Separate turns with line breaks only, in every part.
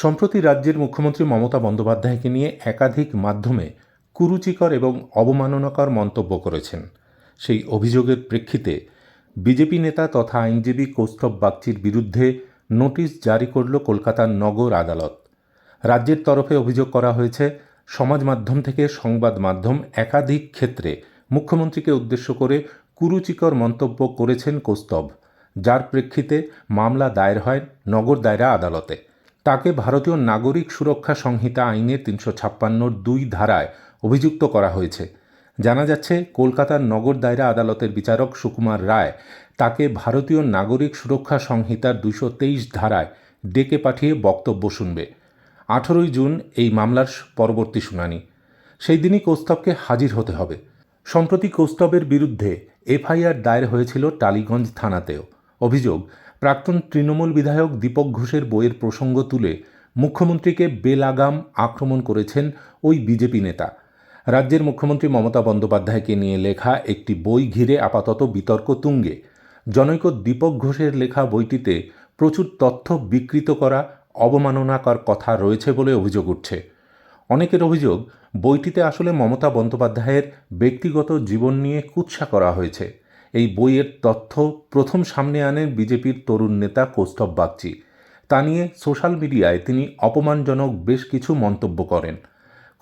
সম্প্রতি রাজ্যের মুখ্যমন্ত্রী মমতা বন্দ্যোপাধ্যায়কে নিয়ে একাধিক মাধ্যমে কুরুচিকর এবং অবমাননাকর মন্তব্য করেছেন। সেই অভিযোগের প্রেক্ষিতে বিজেপি নেতা তথা আইনজীবী কৌস্তব বাগচির বিরুদ্ধে নোটিশ জারি করল কলকাতার নগর আদালত। রাজ্যের তরফে অভিযোগ করা হয়েছে, সমাজ মাধ্যম থেকে সংবাদ মাধ্যম একাধিক ক্ষেত্রে মুখ্যমন্ত্রীকে উদ্দেশ্য করে কুরুচিকর মন্তব্য করেছেন কৌস্তব। যার প্রেক্ষিতে মামলা দায়ের হয় নগর দায়রা আদালতে। তাকে ভারতীয় নাগরিক সুরক্ষা সংহিতা আইনের তিনশো ছাপ্পান্নর দুই ধারায় অভিযুক্ত করা হয়েছে। জানা যাচ্ছে, কলকাতার নগর দায়রা আদালতের বিচারক সুকুমার রায় তাকে ভারতীয় নাগরিক সুরক্ষা সংহিতার দুশো তেইশ ধারায় ডেকে পাঠিয়ে বক্তব্য শুনবে। আঠেরোই জুন এই মামলার পরবর্তী শুনানি। সেই দিনই কৌস্তবকে হাজির হতে হবে। সম্প্রতি কৌস্তবের বিরুদ্ধে এফআইআর দায়ের হয়েছিল টালিগঞ্জ থানাতেও। অভিযোগ প্রাক্তন তৃণমূল বিধায়ক দীপক ঘোষের বইয়ের প্রসঙ্গ তুলে মুখ্যমন্ত্রীকে বেলাগাম আক্রমণ করেছেন ওই বিজেপি নেতা। রাজ্যের মুখ্যমন্ত্রী মমতা বন্দ্যোপাধ্যায়কে নিয়ে লেখা একটি বই ঘিরে আপাতত বিতর্ক তুঙ্গে। জনৈক দীপক ঘোষের লেখা বইটিতে প্রচুর তথ্য বিকৃত করা অবমাননাকর কথা রয়েছে বলে অভিযোগ উঠছে। অনেকের অভিযোগ, বইটিতে আসলে মমতা বন্দ্যোপাধ্যায়ের ব্যক্তিগত জীবন নিয়ে কুৎসা করা হয়েছে। এই বইয়ের তথ্য প্রথম সামনে আনেন বিজেপির তরুণ নেতা কৌস্তব বাগচি। তা নিয়ে সোশ্যাল মিডিয়ায় তিনি অপমানজনক বেশ কিছু মন্তব্য করেন।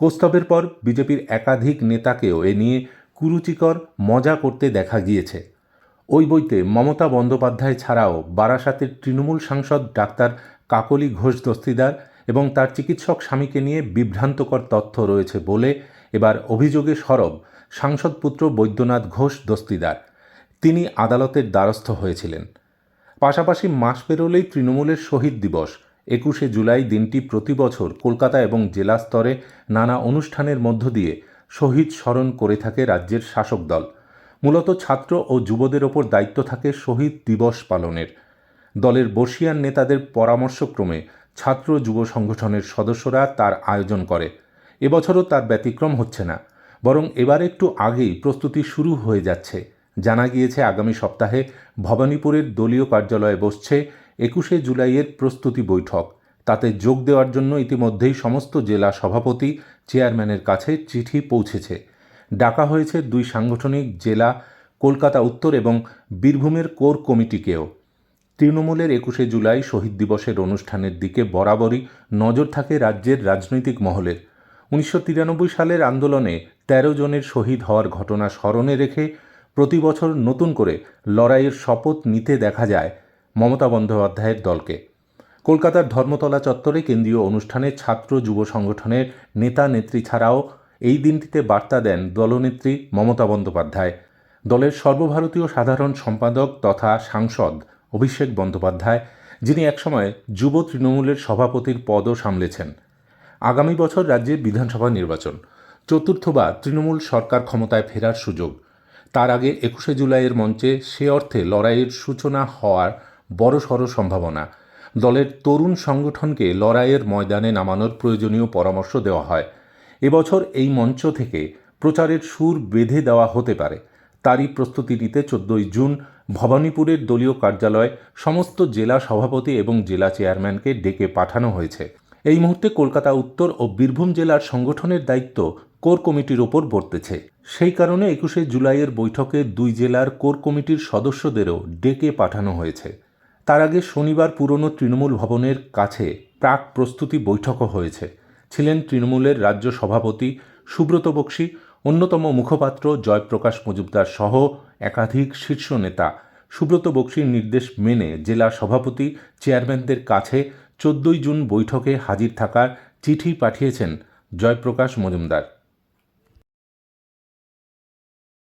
কৌস্তবের পর বিজেপির একাধিক নেতাকেও এ নিয়ে কুরুচিকর মজা করতে দেখা গিয়েছে। ওই বইতে মমতা বন্দ্যোপাধ্যায় ছাড়াও বারাসাতের তৃণমূল সাংসদ ডাক্তার কাকলি ঘোষ দস্তিদার এবং তার চিকিৎসক স্বামীকে নিয়ে বিভ্রান্তকর তথ্য রয়েছে বলে এবার অভিযোগে সরব সাংসদপুত্র বৈদ্যনাথ ঘোষ দস্তিদার। তিনি আদালতের দ্বারস্থ হয়েছিলেন। পাশাপাশি মাস পেরোলেই তৃণমূলের শহীদ দিবস, একুশে জুলাই দিনটি প্রতি বছর কলকাতা এবং জেলা স্তরে নানা অনুষ্ঠানের মধ্য দিয়ে শহীদ স্মরণ করে থাকে রাজ্যের শাসক দল। মূলত ছাত্র ও যুবদের ওপর দায়িত্ব থাকে শহীদ দিবস পালনের। দলের বর্ষিয়ান নেতাদের পরামর্শক্রমে ছাত্র যুব সংগঠনের সদস্যরা তার আয়োজন করে। এবছরও তার ব্যতিক্রম হচ্ছে না, বরং এবার একটু আগেই প্রস্তুতি শুরু হয়ে যাচ্ছে। জানা গিয়েছে, আগামী সপ্তাহে ভবানীপুরের দলীয় কার্যালয়ে বসছে একুশে জুলাইয়ের প্রস্তুতি বৈঠক। তাতে যোগ দেওয়ার জন্য ইতিমধ্যেই সমস্ত জেলা সভাপতি চেয়ারম্যানের কাছে চিঠি পৌঁছেছে। ডাকা হয়েছে দুই সাংগঠনিক জেলা, কলকাতা উত্তর এবং বীরভূমের কোর কমিটিকেও। তৃণমূলের একুশে জুলাই শহীদ দিবসের অনুষ্ঠানের দিকে বরাবরই নজর থাকে রাজ্যের রাজনৈতিক মহলের। উনিশশো তিরানব্বই সালের আন্দোলনে তেরো জনের শহীদ হওয়ার ঘটনা স্মরণে রেখে প্রতি বছর নতুন করে লড়াইয়ের শপথ নিতে দেখা যায় মমতা বন্দ্যোপাধ্যায়ের দলকে। কলকাতার ধর্মতলা চত্বরে কেন্দ্রীয় অনুষ্ঠানে ছাত্র যুব সংগঠনের নেতা নেত্রী ছাড়াও এই দিনটিতে বার্তা দেন দলনেত্রী মমতা বন্দ্যোপাধ্যায়। দলের সর্বভারতীয় সাধারণ সম্পাদক তথা সাংসদ অভিষেক বন্দ্যোপাধ্যায়, যিনি একসময় যুব তৃণমূলের সভাপতির পদও সামলেছেন। আগামী বছর রাজ্যে বিধানসভা নির্বাচন। চতুর্থবার তৃণমূল সরকার ক্ষমতায় ফেরার সুযোগ। তার আগে একুশে জুলাইয়ের মঞ্চে সে অর্থে লড়াইয়ের সূচনা হওয়ার বড়সড় সম্ভাবনা। দলের তরুণ সংগঠনকে লড়াইয়ের ময়দানে নামানোর প্রয়োজনীয় পরামর্শ দেওয়া হয়। এবছর এই মঞ্চ থেকে প্রচারের সুর বেঁধে দেওয়া হতে পারে। তারই প্রস্তুতি নিতে চোদ্দই জুন ভবানীপুরের দলীয় কার্যালয়ে সমস্ত জেলা সভাপতি এবং জেলা চেয়ারম্যানকে ডেকে পাঠানো হয়েছে। এই মুহূর্তে কলকাতা উত্তর ও বীরভূম জেলার সংগঠনের দায়িত্ব কোর কমিটির ওপর বর্তেছে। সেই কারণে একুশে জুলাইয়ের বৈঠকে দুই জেলার কোর কমিটির সদস্যদেরও ডেকে পাঠানো হয়েছে। তার আগে শনিবার পুরনো তৃণমূল ভবনের কাছে প্রাক প্রস্তুতি বৈঠকও হয়েছে। ছিলেন তৃণমূলের রাজ্য সভাপতি সুব্রত বক্সী, অন্যতম মুখপাত্র জয়প্রকাশ মজুমদার সহ একাধিক শীর্ষ নেতা। সুব্রত বক্সির নির্দেশ মেনে জেলা সভাপতি চেয়ারম্যানদের কাছে চোদ্দই জুন বৈঠকে হাজির থাকার চিঠি পাঠিয়েছেন জয়প্রকাশ মজুমদার।